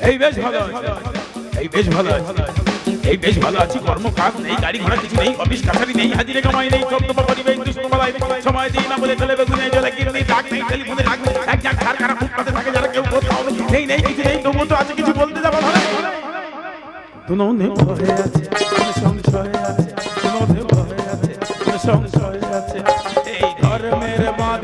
এই বেশ ভালো এই বেশ ভালো এই বেশ ভালো আছি কর্মকাজ নেই গাড়ি ঘোড়া কিছু নেই অফিস কাছারি নেই কামাই নেই বলাই সময় দিই না বলে চলে বেগুনে কি নেই ডাক নেই টেলিফোনে থাকে যারা কেউ কোথাও নেই নেই কিছু নেই তো আছে কিছু বলতে যাব ভালো দুনোনে ভয়ে আছে সংশয় আছে দুনোনে ভয়ে আছে সংশয় আছে এই ধর্মের বাঁধ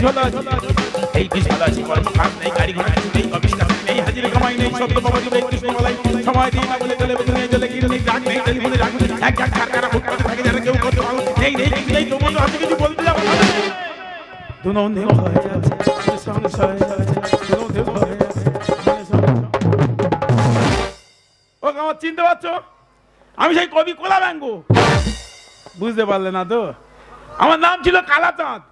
এই নেই গাড়ি ঘোড়া নেই অফিস নেই হাজিরে কামাই নেই শব্দ বাবা দিবে কৃষ্ণ সময় দিই না বলে চলে বেগুনে জলে কি নেই ডাক নেই টেলিফোনে ডাক নেই। এক জায়গা ফুটপাতে থাকে যারা কেউ করতে ভালো নেই নেই কিছু নেই তবুও তো কিছু বলতে যাব ভয় ও আমার চিনতে পারছ? আমি সেই কবি কোলা ব্যঙ্গ বুঝতে পারলে না তো? আমার নাম ছিল কালাচাঁদ।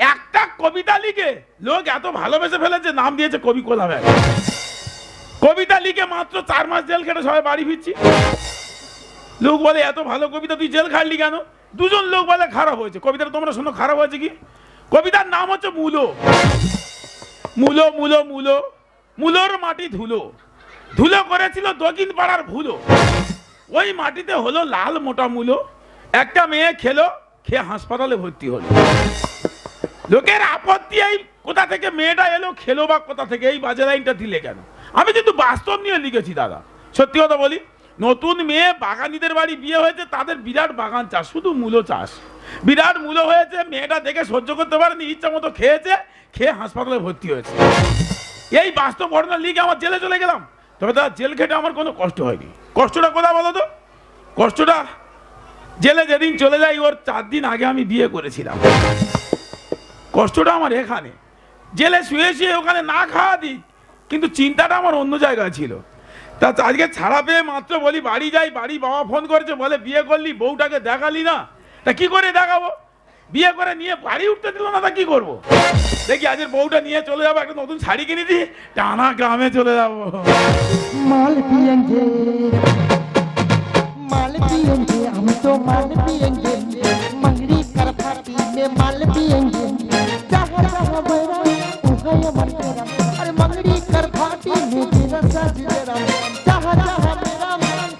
একটা কবিতা লিখে লোক এত ভালোবেসে ফেলেছে, নাম দিয়েছে কবি কোলা ব্যঙ্গ কবিতা লিখে মাত্র চার মাস জেল খেটে সবাই বাড়ি ফিরছি। লোক বলে, এত ভালো কবিতা, তুই জেল খাটলি কেন? দুজন লোক বলে, খারাপ হয়েছে। কবিতাটা তোমরা শোনো, খারাপ হয়েছে কি? কবিতার নাম হচ্ছে মূলো। মূলো মূলো মূলো। মূলোর মাটি ধুলো। ধুলো করেছিল দক্ষিণ পাড়ার ভুলো। ওই মাটিতে হলো লাল মোটা মূলো। একটা মেয়ে খেলো, খেয়ে হাসপাতালে ভর্তি হলো। লোকের আপত্তি এই কোথা থেকে মেয়েটা এলো, খেলো বা কোথা থেকে, এই বাজে লাইনটা দিলে কেন? আমি কিন্তু বাস্তব নিয়ে লিখেছি, দাদা। সত্যি কথা বলি, নতুন মেয়ে বাগানিদের বাড়ি বিয়ে হয়েছে, তাদের বিরাট বাগান চাষ, শুধু মূলো চাষ। বিরাট মূলো হয়েছে, মেয়েটা দেখে সহ্য করতে পারেনি, ইচ্ছা মতো খেয়েছে, খেয়ে হাসপাতালে ভর্তি হয়েছে। এই বাস্তব ঘটনা লিখে আমার জেলে চলে গেলাম। তবে দাদা, জেল খেটে আমার কোনো কষ্ট হয়নি। কষ্টটা কোথা বলো তো? কষ্টটা জেলে যেদিন চলে যাই ওর চার দিন আগে আমি বিয়ে করেছিলাম। কষ্টটা আমার এখানে। জেলে শুয়ে শুয়ে ওখানে না খাওয়া দিক কিন্তু চিন্তাটা আমার অন্য জায়গায় ছিল। তা আজকে ছাড়া পেয়ে মাত্র বলি, বাড়ি যাই, বাড়ি বাবা ফোন করেছে, বলে বিয়ে করলি, বউটাকে দেখালি না। তা কি করে দেখাবো? বিয়ে করে নিয়ে বাড়ি উঠতে দিল না, তা কি করব? দেখি আজের বউটা নিয়ে চলে যাব, একটা নতুন শাড়ি কিনে দিই টানা গ্রামে চলে যাব। মাল পিয়েঙ্গে মাল পিয়েঙ্গে পিয়েঙ্গে মাল পিয়েঙ্গে उहाँ अमर तेरा अरे मंगरी कर फाटी में तेरा साज तेरा जहाँ जहाँ मेरा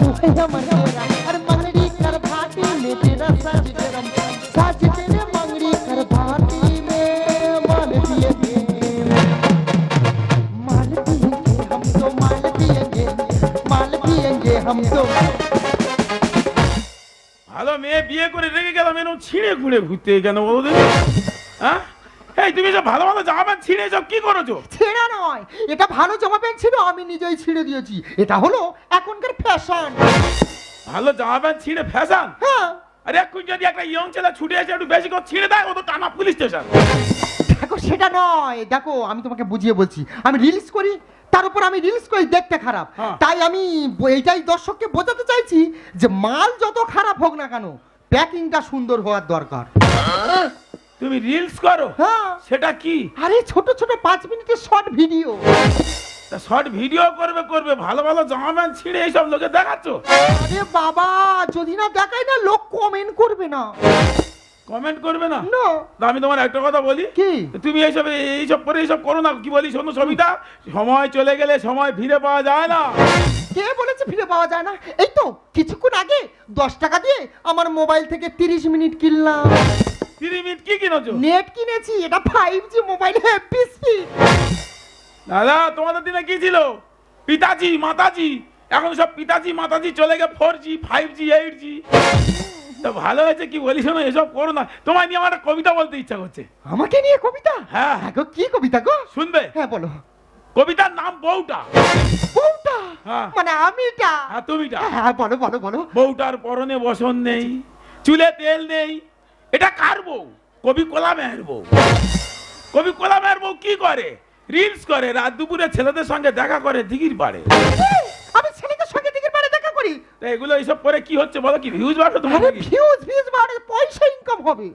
उहाँ अमर तेरा अरे मंगरी कर फाटी में तेरा साज तेरा साज तेरे मंगरी कर फाटी में माल पियेंगे माल पियेंगे हम तो माल पियेंगे माल पियेंगे हम तो ভালো মেয়ে বিয়ে করে রেখে গেলাম এরকম ছিঁড়ে ঘুরে ঘুরতে কেন বলো দেখি হ্যাঁ এই তুমি সব ভালো ভালো জামা প্যান্ট ছিঁড়ে সব কি করেছ? ছেঁড়া নয় এটা ভালো জামা প্যান্ট ছিল আমি নিজেই ছিঁড়ে দিয়েছি। এটা হলো এখনকার ফ্যাশন ভালো জামা প্যান্ট ছিঁড়ে ফ্যাশন হ্যাঁ। আরে এখন যদি একটা ইয়ং ছেলে ছুটে এসে একটু বেশি করে ছিঁড়ে দেয় ও তো টানা পুলিশ স্টেশন দেখো সেটা নয়। দেখো আমি তোমাকে বুঝিয়ে বলছি। আমি রিলস করি তার উপর আমি রিলস করি দেখতে খারাপ। হ্যাঁ। তাই আমি এইটাই দর্শককে বোঝাতে চাইছি যে মাল যত খারাপ হোক না কেন প্যাকিংটা সুন্দর হওয়ার দরকার। তুমি রিলস করো? হ্যাঁ। সেটা কি? আরে ছোট ছোট পাঁচ মিনিটের শর্ট ভিডিও শর্ট ভিডিও করবে করবে ভালো ভালো জামা প্যান্ট ছিঁড়ে এইসব লোকে দেখাচ্ছ? আরে বাবা যদি না দেখায় না লোক কমেন্ট করবে না। কমেন্ট করবে না? না তা আমি তোমার একটা কথা বলি। কি? তুমি এইসব এইসব করে এইসব করো না কি বলি শোনো সবিতা? সময় চলে গেলে সময় ফিরে পাওয়া যায় না। কে বলেছে ফিরে পাওয়া যায় না? এই তো কিছুক্ষণ আগে দশ টাকা দিয়ে আমার মোবাইল থেকে তিরিশ মিনিট কিনলাম। তিরিশ মিনিট কি কিনেছো? নেট কিনেছি এটা five G mobile happy speed দাদা তোমাদের দিনে কি ছিল? পিতাজি মাতাজি এখন সব পিতাজি মাতাজি চলে গে four G five G eight G তো ভালো হয়েছে কি বলি শোনো এসব করো না। তোমায় নিয়ে আমার একটা কবিতা বলতে ইচ্ছা করছে। আমাকে নিয়ে কবিতা? হ্যাঁ। হ্যাঁ গো কি কবিতা গো? শুনবে? হ্যাঁ বলো। কবিতার নাম বউটা। বউটা? হ্যাঁ। মানে আমিটা? হ্যাঁ তুমিটা। হ্যাঁ বলো বলো বলো। বউটার পরনে বসন নেই চুলে তেল নেই এটা কার বউ? কবি কোলামের বউ। কবি কোলামের বউ কি করে? রিলস করে রাত দুপুরে ছেলেদের সঙ্গে দেখা করে দিঘির পাড়ে। আমি ছেলেদের সঙ্গে দিকে পারে দেখা করি। এগুলো এইসব করে কি হচ্ছে বলো কি? ভিউজ বাড়বে তোমার ভিউজ ভিউজ বাড়ে পয়সা ইনকাম হবে।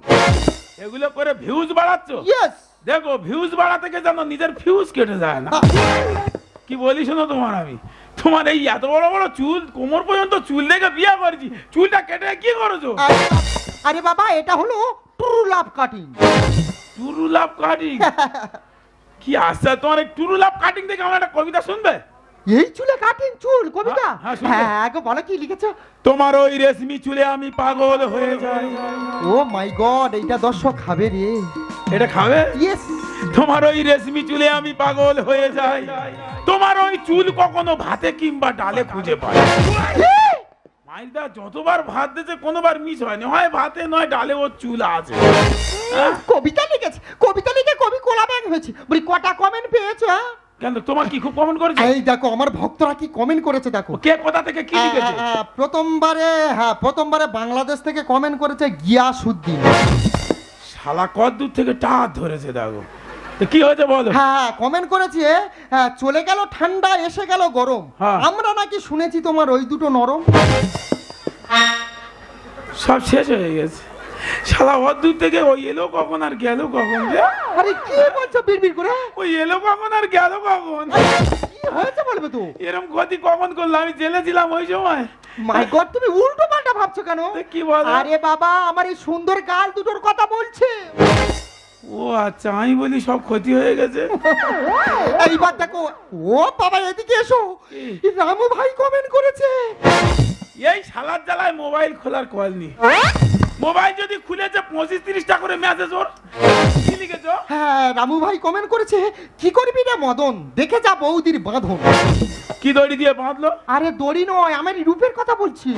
এগুলো করে ভিউজ বাড়াচ্ছ? ইয়েস দেখো ভিউজ বাড়াতে গিয়ে যেন নিজের ফিউজ কেটে যায় না। কি বলি শোনো তোমার আমি? তোমার এই এত বড় বড় চুল কোমর পর্যন্ত চুল দেখে বিয়ে করেছি। চুলটা কেটে কি করেছ? আরে বাবা এটা হলো true love cutting. True love cutting? কি আচ্ছা তোমার এই টুরু লাভ কাটিং দেখে আমার একটা কবিতা শুনবে? এই চুলে কাটিং চুল কবিতা? হ্যাঁ, হ্যাঁ, শুনব। হ্যাঁ গো বলো কি লিখেছো? তোমার ওই রেশমি চুলে আমি পাগল হয়ে যাই। ও মাই গড এইটা দর্শক খাবে রে। এটা খাবে? ইয়েস তোমার ওই রেশমি চুলে আমি পাগল হয়ে যাই। তোমার ওই চুল কখনো ভাতে কিংবা ডালে খুঁজে পাই। মাইলদা যতবার ভাত দিয়েছে কোনোবার মিস হয়নি। হয় ভাতে নয় ডালে ওর চুল আছে। হ্যাঁ? কবিতা লিখেছে কবিতা লিখে কবি কোলা ব্যাং হয়েছে। বলি কটা কমেন্ট পেয়েছ হ্যাঁ? কেন তোমার কি খুব কমেন্ট করেছে? এই দেখো আমার ভক্তরা কি কমেন্ট করেছে দেখো। কে কোথা থেকে কি লিখেছে? আহ, আহ, প্রথমবারে হ্যাঁ প্রথমবারে বাংলাদেশ থেকে কমেন্ট করেছে গিয়াসুদ্দিন শালা কত দূর থেকে টাক ধরেছে দেখো। কি হয়েছে বলো? হ্যাঁ কমেন্ট করেছে হ্যাঁ, চলে গেল ঠান্ডা এসে গেল গরম। হ্যাঁ। আমরা নাকি শুনেছি তোমার ওই দুটো নরম। সব শেষ হয়ে গেছে। শালা দূর থেকে ওই এলো কখন আর গেল কখন আরে কি বলছো বিড়বিড় করে? ওই এলো কখন আর গেল কখন? কি হয়েছে বলবে তো? এরম ক্ষতি কখন করল? আমি জেলে ছিলাম ওই সময়। মাই গড তুমি উল্টো পাল্টা ভাবছ কেন? কি বলো? আরে বাবা আমার এই সুন্দর গাল দুটোর কথা বলছে। ও আচ্ছা আমি বলি সব ক্ষতি হয়ে গেছে। এইবার দেখো ও বাবা এদিকে এসো। রামু ভাই কমেন্ট করেছে। এই শালার জ্বালায় মোবাইল খোলার কল নি মোবাইল যদি খুলেছে পঁচিশ তিরিশটা করে মেসেজ ওর। কি লিখেছো? হ্যাঁ রামু ভাই কমেন্ট করেছে কি করবি রে মদন? দেখে যা বৌদির বাঁধন। কি দড়ি দিয়ে বাঁধলো? আরে দড়ি নয় আমার এই রূপের কথা বলছি।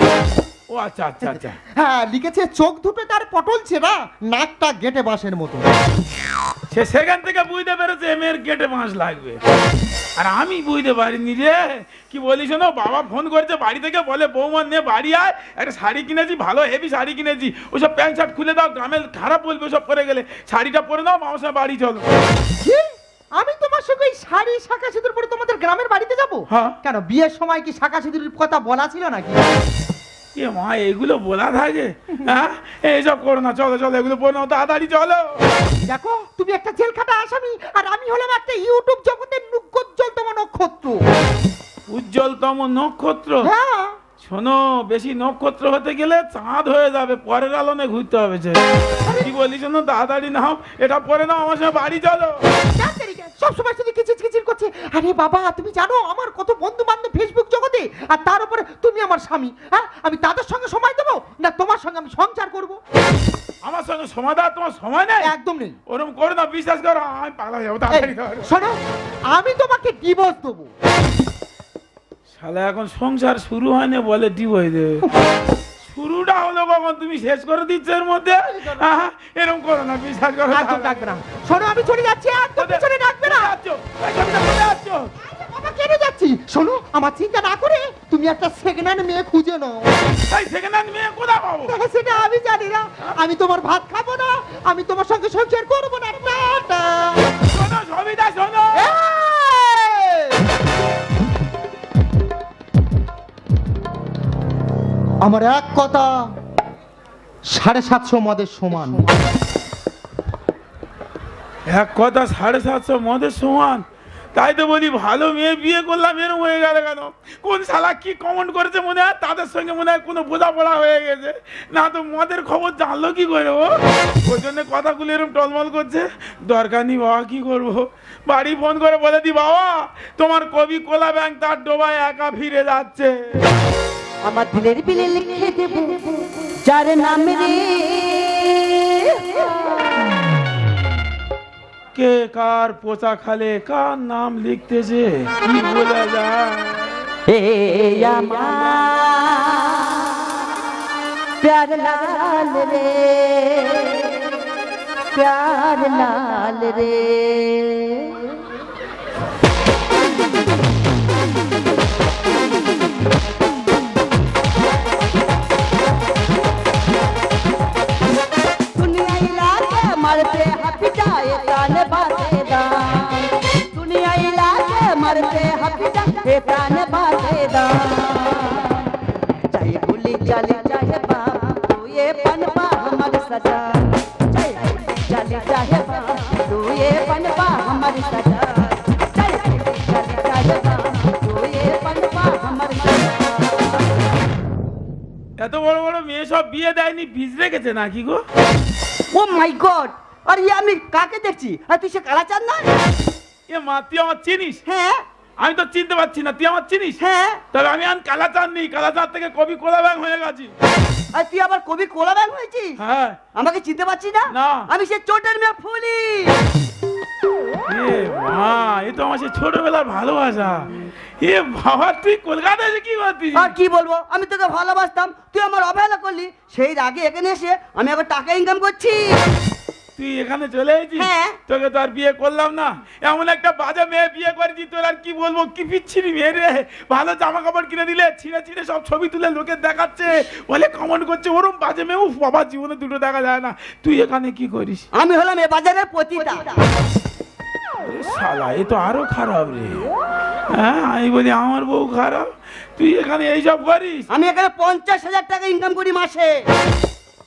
ও আচ্ছা আচ্ছা আচ্ছা। হ্যাঁ লিখেছে চোখ দুটো তার পটল ছেড়া নাকটা গেটে বাঁশের মতো। সে সেখান থেকে বুঝতে পেরেছে এমের গেটে মাস লাগবে। আর আমি বুঝতে পারিনি রে। কি বলি শোনো বাবা ফোন করেছে বাড়ি থেকে বলে বৌমা নে বাড়ি আয় একটা শাড়ি কিনেছি ভালো হেভি শাড়ি কিনেছি। ওসব প্যান্ট শার্ট খুলে দাও গ্রামে খারাপ বলবে ওসব করে গেলে। শাড়িটা পরে দাও মামার সঙ্গে বাড়ি চলো। আমি তোমার সঙ্গে এই শাড়ি শাখা সিঁদুর পরে তোমাদের গ্রামের বাড়িতে যাব? হ্যাঁ। কেন বিয়ের সময় কি শাখা সিঁদুরের কথা বলা ছিল নাকি? এ মা এগুলো বলা থাকে? হ্যাঁ? এইসব করো না চলো চলো এগুলো নাও তাড়াতাড়ি চলো। দেখো তুমি একটা জেল খাটা আসামি আর আমি হলাম একটা ইউটিউব জগতের নুজ্জ্বলতম নক্ষত্র। উজ্জ্বলতম নক্ষত্র? হ্যাঁ। শোনো বেশি নক্ষত্র হতে গেলে চাঁদ হয়ে যাবে পরের আলোনে ঘুরতে হবে যে। কি বলি শোনো তাড়াতাড়ি নাও এটা পরে নাও আমার সঙ্গে বাড়ি চলো। সব সময় শুধু কিচির কিচির করছে। আরে বাবা তুমি জানো আমার কত বন্ধু বান্ধব আর তার উপরে তুমি আমার স্বামী হ্যাঁ? আমি তাদের সঙ্গে সময় দেবো না তোমার সঙ্গে আমি সংসার করব? আমার সঙ্গে সময় দেওয়ার তোমার সময় নেই। একদম নেই। ওরকম করে না বিশ্বাস করো আমি পাগলা হয়ে যাব তাড়াতাড়ি শোনো আমি তোমাকে ডিভোর্স দেবো। শালা এখন সংসার শুরু হয়নি বলে হয়ে দেবে। শুরুটা হলো কখন? তুমি শেষ করে দিচ্ছ এর মধ্যে? এরকম করো না বিশ্বাস করো না। শোনো আমি চলে যাচ্ছি একদম পিছনে ডাকবে না। কেন যাচ্ছি? শোনো আমার চিন্তা না করে তুমি একটা সেকেন্ড মেয়ে খুঁজে নাও। এই সেকেন্ড হ্যান্ড মেয়ে কোথায় পাবো? সেটা আমি জানি না। আমি তোমার ভাত খাব না আমি তোমার সঙ্গে সংসার করব না। টাটা। শোনো সবিতা শোনো। আমার এক কথা সাড়ে সাতশো মদের সমান। এক কথা সাড়ে সাতশো মদের সমান? তাই তো বলি, ভালো মেয়ে বিয়ে করলাম এরকম হয়ে গেল কেন? কোন শালা কি কমেন্ট করেছে মনে হয়? তাদের সঙ্গে মনে হয় কোনো বোঝাপড়া হয়ে গেছে। না তো মদের খবর জানলো কি করে ও? ওই জন্য কথাগুলো এরকম টলমল করছে। দরকার নেই বাবা, কি করব? বাড়ি ফোন করে বলে দি, বাবা, তোমার কবি কোলা ব্যাংক তার ডোবায় একা ফিরে যাচ্ছে। আমার দিলের বিলে লিখে দেব, যার নাম রে। কে কার পোচা খালে কার নাম লিখতেছে কি বোঝা যায় রে প্যার লাল রে Thank you. এত বড় বড় মেয়ে সব বিয়ে দেয়নি ভিজ রেখেছে নাকি গো? ও মাই গড! আর আমি কাকে দেখছি? আর তুই সে কালাচাঁদ না এ মা আমার চিনিস? হ্যাঁ? আমি তো চিনতে পারছি না তুই আমার চিনিস? হ্যাঁ। তবে আমি আন কালাচাঁদ নেই কালাচাঁদ থেকে কবি কোলা ব্যাং হয়ে গেছি। আর তুই আবার কবি কোলা ব্যাগ হয়েছিস? হ্যাঁ। আমাকে চিনতে পারছি না? না। আমি সে চোটের মেয়ে ফুলি। এ মা এ তো আমার সে ছোটবেলার ভালোবাসা। এ বাবা তুই কলকাতায় এসে কি করতিস? আর কি বলব? আমি তোকে ভালোবাসতাম তুই আমার অবহেলা করলি। সেই আগে এখানে এসে আমি আবার টাকা ইনকাম করছি। তুই এখানে চলে এসেছিস? হ্যাঁ। তোকে তো আর বিয়ে করলাম না। এমন একটা বাজে মেয়ে বিয়ে করেছি তোর আর কি বলব? কি পিচ্ছিরি মেয়ে রে। ভালো জামা কাপড় কিনে দিলে ছিঁড়ে ছিঁড়ে সব ছবি তুলে লোকে দেখাচ্ছে। বলে কমেন্ট করছে ওরম বাজে মেয়ে। উফ বাবা জীবনে দুটো দেখা যায় না। তুই এখানে কি করিস? আমি হলাম এ বাজারের পতিতা। শালা এ তো আরও খারাপ রে। হ্যাঁ আমি বলি আমার বউ খারাপ। তুই এখানে এইসব করিস? আমি এখানে পঞ্চাশ হাজার টাকা ইনকাম করি মাসে।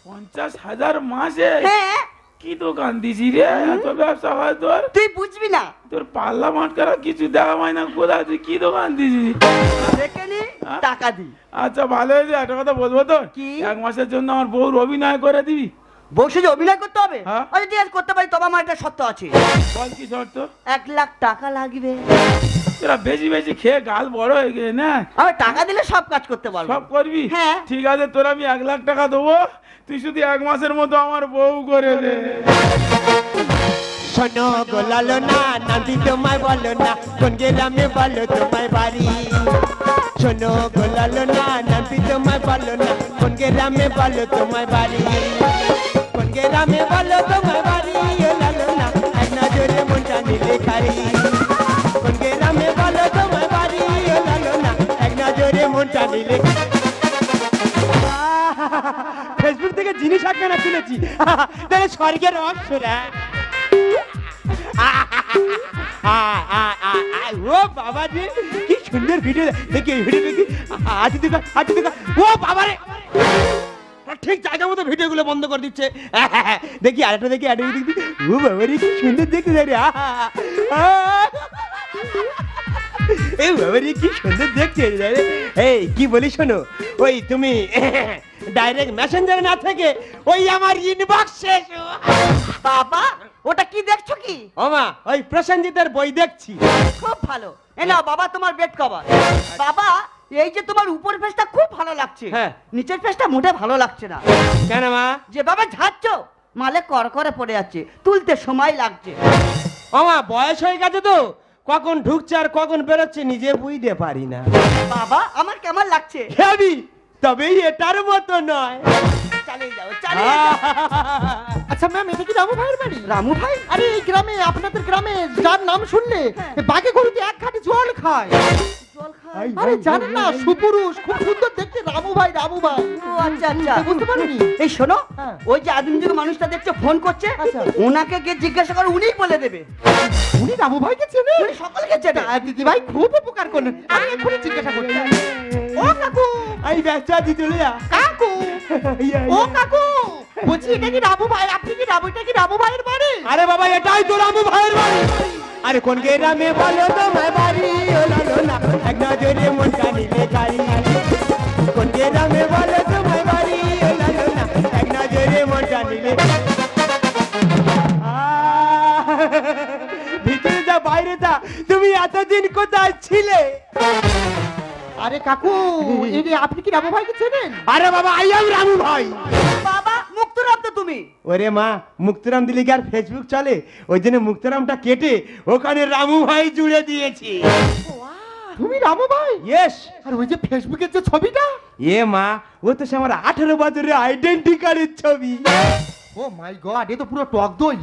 পঞ্চাশ হাজার মাসে? হ্যাঁ। কি দোকান দিছি রে? এত ব্যবসা হয় তোর? তুই বুঝবি না। তোর পাল্লা মাটকারা কিছু দেওয়া হয় না। কোথায় তুই? কি দোকান দিছিস দেখে নি? টাকা দি। আচ্ছা ভালো হয়েছে। একটা কথা বলব তো কি? এক মাসের জন্য আমার বউর অভিনয় করে দিবি। বসে যে অভিনয় করতে হবে? হ্যাঁ। আচ্ছা ঠিক আছে করতে পারি। তবে আমার একটা সত্য আছে। বল কি শর্ত? এক লাখ টাকা লাগবে। তোরা বেশি বেশি খেয়ে গাল বড় হয়ে গেছে না? আমি টাকা দিলে সব কাজ করতে পারব। সব করবি? হ্যাঁ। ঠিক আছে তোর আমি এক লাখ টাকা দেবো। তুই শুধু এক মাসের মতো আমার বউ করে দে। শোনো গোলালো না নান্দি তোমায় বলো না কোন গ্রামে বলো তোমায় বাড়ি? শোনো গোলালো না নান্দি তোমায় বলো না কোন গ্রামে বলো তোমায় বাড়ি? কোন গ্রামে বলো তোমায় বাড়ি লালো না এক নজরে মনটা নিলে খারি ফেসবুক থেকে জিনিস একখানা কিনেছি তাহলে স্বর্গের ও বাবা রে কি সুন্দর ভিডিও দেখি ভিডিও দেখি। দেখা দেখা। ও বাবা রে ঠিক জায়গা মতো ভিডিও গুলো বন্ধ করে দিচ্ছে। দেখি, আরেকটা দেখি আরেকটা দেখি। ও বাবা রে কি সুন্দর দেখতে রে। এই বাবা রে কি সুন্দর দেখছে রে। এই কি বলি শোনো ওই তুমি ডাইরেক্ট মেসেঞ্জারে না থেকে ওই আমার ইনবক্সে এসো বাবা ওটা কি দেখছ কি? ওমা ওই প্রসেনজিতের বই দেখছি। খুব ভালো। এ নাও বাবা তোমার বেড কভার বাবা এই যে তোমার উপর ফেসটা খুব ভালো লাগছে। হ্যাঁ। নিচের ফেসটা মোটে ভালো লাগছে না। কেন মা? যে বাবা ঝাড়ছ মালে কর করে পড়ে যাচ্ছে তুলতে সময় লাগছে। ওমা বয়স হয়ে গেছে তো। কখন ঢুকছে আর কখন বেরোচ্ছে নিজে বুঝতে পারি না। বাবা আমার কেমন লাগছে? হেবি তবে এটার মতো নয়। চালিয়ে যাও চালিয়ে যাও। আচ্ছা ম্যাম এটা কি রামু ভাইয়ের বাড়ি? রামু ভাই? আরে এই গ্রামে আপনাদের গ্রামে যার নাম শুনলে বাঘে গরুতে এক খাটি জল খায়। আরে জানেন না সুপুরুষ খুব সুন্দর দেখতে রামু ভাই রামু ভাই ও আচ্ছা আচ্ছা। বুঝতে পারিনি এই শোনো হ্যাঁ। ওই যে আদিম যুগে মানুষটা দেখছ ফোন করছে আচ্ছা। ওনাকে গিয়ে জিজ্ঞাসা করো উনিই বলে দেবে। উনি রামু ভাইকে চেনে? উনি সকলকে চেনে। দিদি ভাই খুব উপকার করলেন। আমি এক্ষুনি জিজ্ঞাসা করছি। ও কাকু! এই ব্যবসা দি চলে কাকু! ও কাকু! বলছি এটা কি রামু ভাই? আপনি কি রামু এটা কি রামু ভাইয়ের বাড়ি? আরে বাবা এটাই তো রামু ভাইয়ের বাড়ি। আরে কোন গ্রামে বলো তোমায় বাড়ি? ও লালো না এক নজরে মনটা নিলে গাড়ি কোন গ্রামে বলো তোমায় বাড়ি? ও লালো না এক নজরে মনটা নিলে আহ, ভিতরে যা বাইরে যা। তুমি এতদিন কোথায় ছিলে? আরে কাকু আপনি কি রামু ভাইকে চেনেন? আরে বাবা আই এম রামু ভাই। তুমি? ওরে মা মুক্তরাম দিলে কি আর ফেসবুক চলে? ওই জন্য মুক্তরামটা কেটে ওখানে রামু ভাই জুড়ে দিয়েছি। তুমি রামু ভাই? ইয়েস আর ওই যে ফেসবুকের যে ছবিটা? এ মা ও তো সে আমার আঠেরো বছরের আইডেন্টি কার্ডের ছবি। ও মাই গড এ তো পুরো টক দই।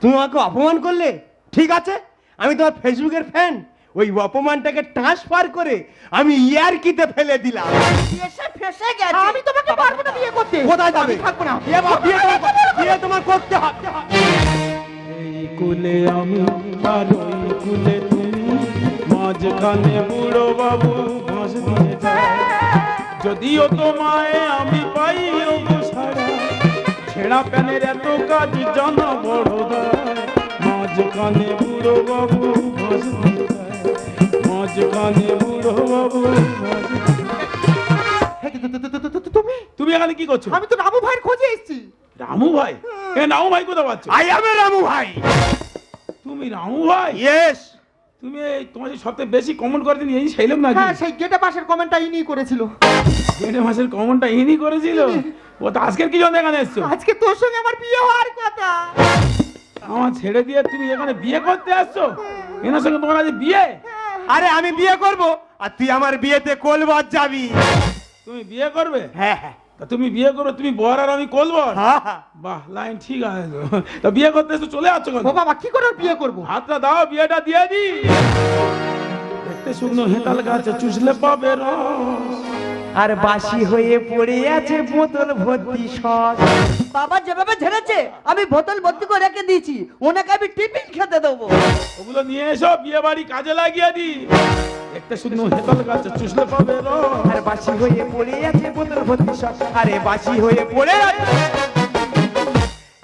তুমি আমাকে অপমান করলে? ঠিক আছে আমি তোমার ফেসবুকের ফ্যান ওই অপমানটাকে ট্রান্সফার করে আমি ইয়ারকিতে ফেলে দিলাম। এসে ফেসে গেছে। আমি তোমাকে পারব না বিয়ে করতে। কোথায় যাবে? থাকব না। এ বাবা, বিয়ে বিয়ে তোমার করতে হবে। এই কুলে আমি আর ওই কুলে তুমি মাঝখানে বুড়ো বাবু বাঁশ দিয়ে যায় যদিও তোমায় আমি পাই সারা ছেঁড়া প্যানের এত কাজ জানা বড় দায় মাঝখানে বুড়ো বাবু বাঁশ দিয়ে মাঝখানে বুড়ো বাবু। হ্যাঁ কিন্তু এখানে কি করছ? আমি তো রামু ভাইয়ের খোঁজে এসেছি। রামু ভাই? এ রামু ভাই কোথায় পাচ্ছ? আই এম রামু ভাই। তুমি রামু ভাই? ইয়েস তুমি তোমার সবথেকে বেশি কমেন্ট করে দিন এই সেই লোক নাকি? হ্যাঁ সেই গেটে পাশের কমেন্টটা ইনি করেছিল। দেড় মাসের কমেন্টটা ইনি করেছিল? ও তো আজকের কি জন্য এখানে এসছো? আজকে তোর সঙ্গে আমার বিয়ে হওয়ার কথা। আমার ছেড়ে দিয়ে তুমি এখানে বিয়ে করতে আসছো? এনার সঙ্গে তোমার আজ বিয়ে? আরে আমি বিয়ে করব। আর তুই আমার বিয়েতে কোলবাদ যাবি। তুমি বিয়ে করবে? হ্যাঁ হ্যাঁ। তা তুমি বিয়ে করো তুমি বর আর আমি করব হ্যাঁ, হ্যাঁ। বাহ লাইন ঠিক আছে। তা বিয়ে করতে এসে চলে আসছো কেন? বাবা কি করে বিয়ে করব? হাতটা দাও বিয়েটা দিয়ে দি দেখতে শুকনো হেতাল গাছ চুষলে পাবে রস। আর বাসি হয়ে পড়ে আছে বোতল ভর্তি সস বাবা যেভাবে ঝেড়েছে আমি বোতল ভর্তি করে রেখে দিয়েছি। ওনাকে আমি টিফিন খেতে দেবো। ওগুলো নিয়ে এসো বিয়ে বাড়ি কাজে লাগিয়ে দি। শুকনো হেতাল গাছ চুষলে পাবে রস। আর বাসি হয়ে পড়ে আছে বোতল ভর্তি সস আরে বাসি হয়ে পড়ে আছে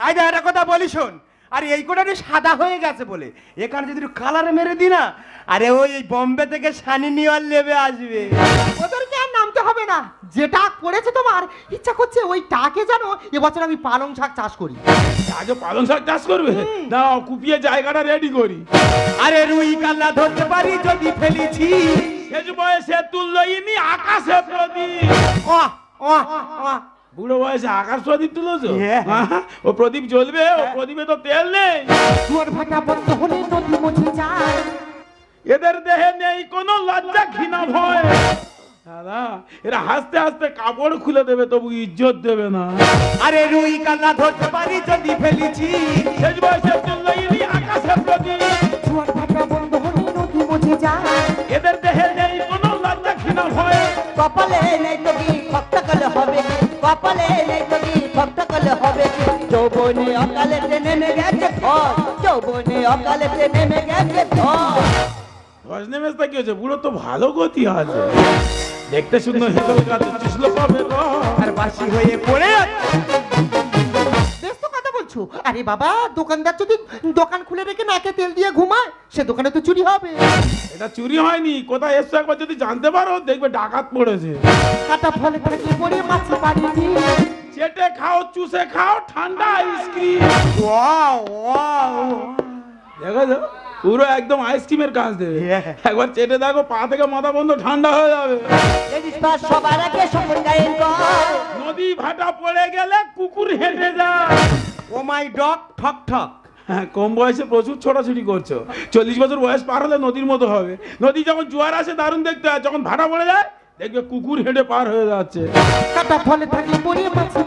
আই একটা কথা বলি শোন। আরে এই কোটাটি সাদা হয়ে গেছে বলে। এখানে যদি কালার মেরে দি না আরে ওই বম্বে থেকে সানি নিওয়ার লেবে আসবে। ওদেরকে হবে না। যেটা করেছে তোমার ইচ্ছা করছে ওই টাকে জানো এবছর আমি পালং শাক চাষ করি। আগে পালং শাক চাষ করবে? দাও কুপিয়ে জায়গাটা রেডি করি। আরে রুই কাল্লা ধরতে পারি যদি ফেলেছি। শেষ বয়সে তুললইনি আকাশে প্রদীপ। অহ, অহ, অহ। বুড়ো বয়সে আকাশ প্রদীপ তুলেছো? হ্যাঁ? ও প্রদীপ জ্বলবে ও প্রদীপে তো তেল নেই। জোয়ার ভাটা বন্ধ হলে নদী মুছে যায়। এদের দেহে নেই কোনো লজ্জা ঘৃণা ভয়। দাদা এরা হাসতে হাসতে কাপড় খুলে দেবে তবু ইজ্জত দেবে না। আরে রুই কাল্লা ধরতে পারি যদি ফেলেছি। শেষ বয়সে তুললইনি আকাশে প্রদীপ। জোয়ার ভাটা বন্ধ হলে নদী মুছে যায়। এদের দেহে নেই কোনো লজ্জা ঘৃণা ভয়। কপালে নেই তো কি ভক্ত করলে হবে? কপালে নেই তো কি ভক্ত করলে হবে? যৌবনে অকালে নেমে গেছে ঘর যৌবনে অকালে নেমে গেছে ঘর কি হয়েছে বুড়ো তো ভালো গতি আছে। দেখতে সুন্দর হেতল গাছ চুষলো পাবে আর বাসি হয়ে পড়ে আছে। বেশ তো কথা বলছো? আরে বাবা দোকানদার যদি দোকান খুলে রেখে নাকে তেল দিয়ে ঘুমায় সে দোকানে তো চুরি হবে। এটা চুরি হয়নি কোথায় এসছো একবার যদি জানতে পারো দেখবে ডাকাত পড়েছে। কাটা ফলে থাকে পরে মাছি চেটে খাও চুষে খাও ঠান্ডা আইসক্রিম ওয়াও ওয়াও। দেখো। পুরো একদম আইসক্রিমের কাজ দেবে। একবার চেটে দেখো পা থেকে মাথা বন্ধ ঠান্ডা হয়ে যাবে। সবার আগে নদী ভাটা পড়ে গেলে কুকুর হেঁটে যায়। ও মাই ডগ ঠক ঠক। হ্যাঁ কম বয়সে প্রচুর ছোটাছুটি করছ। চল্লিশ বছর বয়স পার হলে নদীর মতো হবে। নদী যখন জোয়ার আসে দারুণ দেখতে হয়। যখন ভাটা পড়ে যায় দেখবে কুকুর হেঁটে পার হয়ে যাচ্ছে। কাটা ফলে থাকে পরে মাছি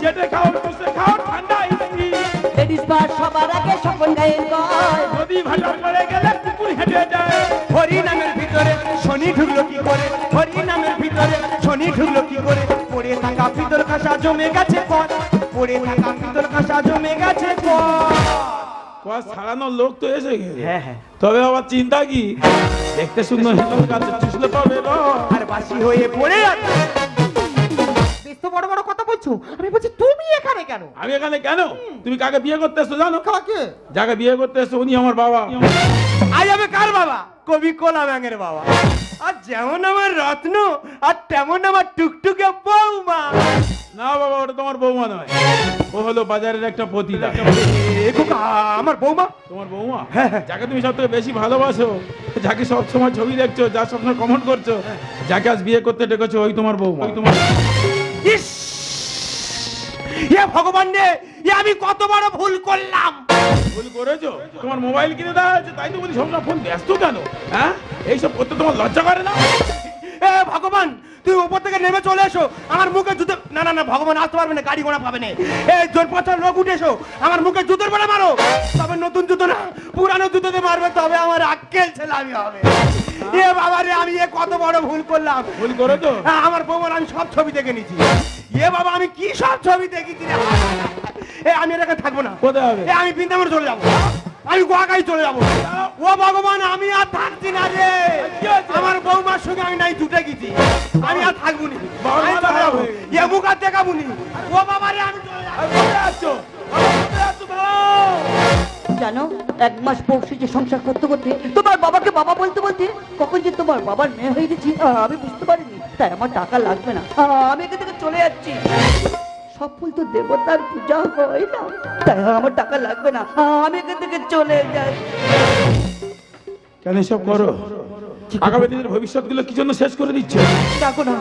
চেটে খাও খাও ঠান্ডা পাস সবার আগে সফল গায়েন কর নদী ভাটা পড়ে গেলে কুকুর হেঁটে যায়। হরি নামের ভিতরে শনি ঢুকলো কি করে? হরি নামের ভিতরে শনি ঢুকলো কি করে? পড়ে থাকা পিতল কাঁসা জমে গেছে পথ। পড়ে থাকা পিতল কাঁসা জমে গেছে পথ। কস ছাড়ানোর লোক তো এসে গেছে। হ্যাঁ হ্যাঁ। তবে আবার চিন্তা কি? দেখতে সুন্দর গাছে চুষলে পাবে। আর বাসি হয়ে পড়ে আছে। বেশ তো বড় বড় কথা বলছো? আমি বলছি তুমি এখানে কেন? আমি এখানে কেন? তুমি কাকে বিয়ে করতে এসছো জানো? কাকে? যাকে বিয়ে করতে এসছো উনি আমার বাবা। আজ আমি কার বাবা? কবি কোলা ব্যাঙের বাবা। আর যেমন আমার রত্ন আর তেমন আমার টুকটুকে বৌমা। না বাবা ওটা তোমার বৌমা নয়। ও হলো বাজারের একটা পতিতা। আমার বৌমা? তোমার বৌমা? যাকে তুমি সব থেকে বেশি ভালোবাসো যাকে সব সময় ছবি দেখছ যার সবসময় কমেন্ট করছ যাকে আজ বিয়ে করতে ডেকেছো ওই তোমার বৌমা। ওই তোমার ইস! এ ভগবান রে আমি কত বড় ভুল করলাম। ভুল করেছ? তোমার মোবাইল কিনে দেওয়া হয়েছে, তাই তো বলি সব ফোন ব্যস্ত কেন? হ্যাঁ? এইসব করতে তোমার লজ্জা করে না? এ ভগবান তুই উপর থেকে নেমে চলে এসো। আমার মুখে জুতো না না না ভগবান আসতে পারবে না গাড়ি ঘোড়া পাবে না। এই জোর পচার লোক উঠে এসো। আমার মুখে জুতোর বেড়া মারো। তবে নতুন জুতো না পুরানো জুতোতে মারবে তবে আমার আক্কেল ছেলে আমি হবে। এ বাবা রে আমি এ কত বড় ভুল করলাম। ভুল করেছ হ্যাঁ, আমার বৌমার আমি সব ছবি দেখে নিয়েছি। এ বাবা আমি কি সব ছবি দেখেছি রে? এ আমি এখানে থাকব না। কোথায় হবে? এ আমি বৃন্দাবনে চলে যাব। আমি গোয়াগাই চলে যাব। ও ভগবান আমি আর থাকছি না রে? আমার বৌমার সঙ্গে আমি নাই জুটে গেছি। আমি আর থাকব নি। হয়ে মুখ আর দেখাবো নি। ও বাবা রে আমি। জানো এক মাস পরশু যে সংসার করতে করতে তোমার বাবাকে বাবা বলতে বলতে কখন যে তোমার বাবার মেয়ে হয়ে গেছি আমি বুঝতে পারিনি। তাই আমার টাকা লাগবে না। আমি এখান থেকে চলে যাচ্ছি। সব ফুল তো দেবতার পূজা হয় না। তাই আমার টাকা লাগবে না। আমি এখান থেকে চলে যাই। কেন এসব করো? আগামী দিনের ভবিষ্যৎ গুলো কি জন্য শেষ করে দিচ্ছ? দেখো না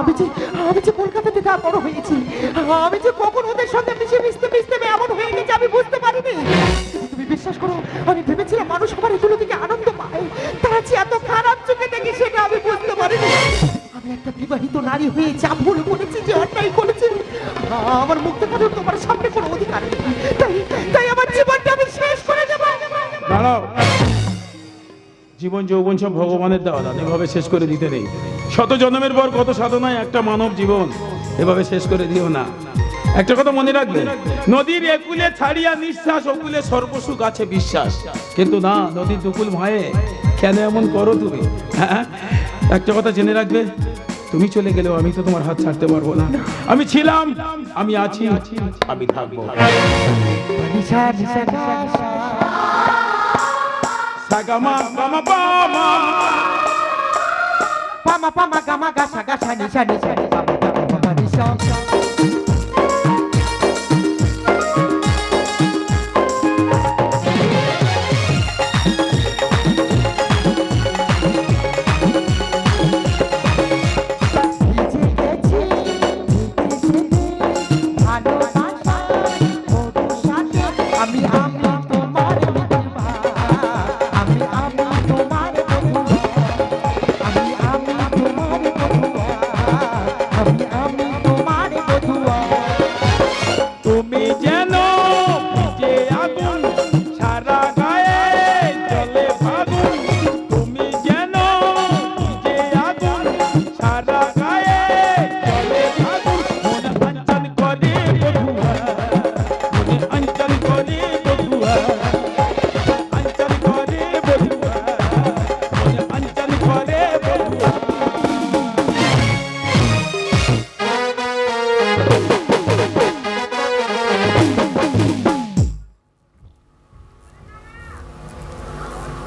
আমি যে আমি যে কলকাতাতে তার বড় হয়েছি আমি যে কখন ওদের সঙ্গে মিশে মিশতে মিশতে আমি এমন হয়ে গেছে আমি বুঝতে পারিনি। তুমি বিশ্বাস করো আমি ভেবেছিলাম মানুষ আমার এগুলো থেকে আনন্দ পায়। তারা যে এত খারাপ চোখে দেখে সেটা আমি বুঝতে পারিনি। আমি একটা বিবাহিত নারী হয়ে যা ভুল করেছি যে অন্যায় আমার দেখানোর তোমার সামনে কোনো অধিকার তাই তাই আমার জীবনটা আমি শেষ করে দাঁড়াও। জীবন যৌবন সব ভগবানের দেওয়া দান এভাবে শেষ করে দিতে নেই। শত জন্মের পর কত সাধনায় একটা মানব জীবন, এভাবে শেষ করে দিও না। একটা কথা মনে রাখবে, নদীর একুলে ছাড়িয়া নিঃশ্বাস ওকুলে সর্বসুখ আছে বিশ্বাস। কিন্তু না, নদীর দুকুল ভয়ে কেন এমন করো তুমি? হ্যাঁ। একটা কথা জেনে রাখবে তুমি চলে গেলেও আমি তো তোমার হাত ছাড়তে পারব না আমি ছিলাম আমি আছি আমি থাকব নিশা নিশা নিশা সাগামা গামা পামা পামা পামা গামা গাসা গাসা নিশা নিশা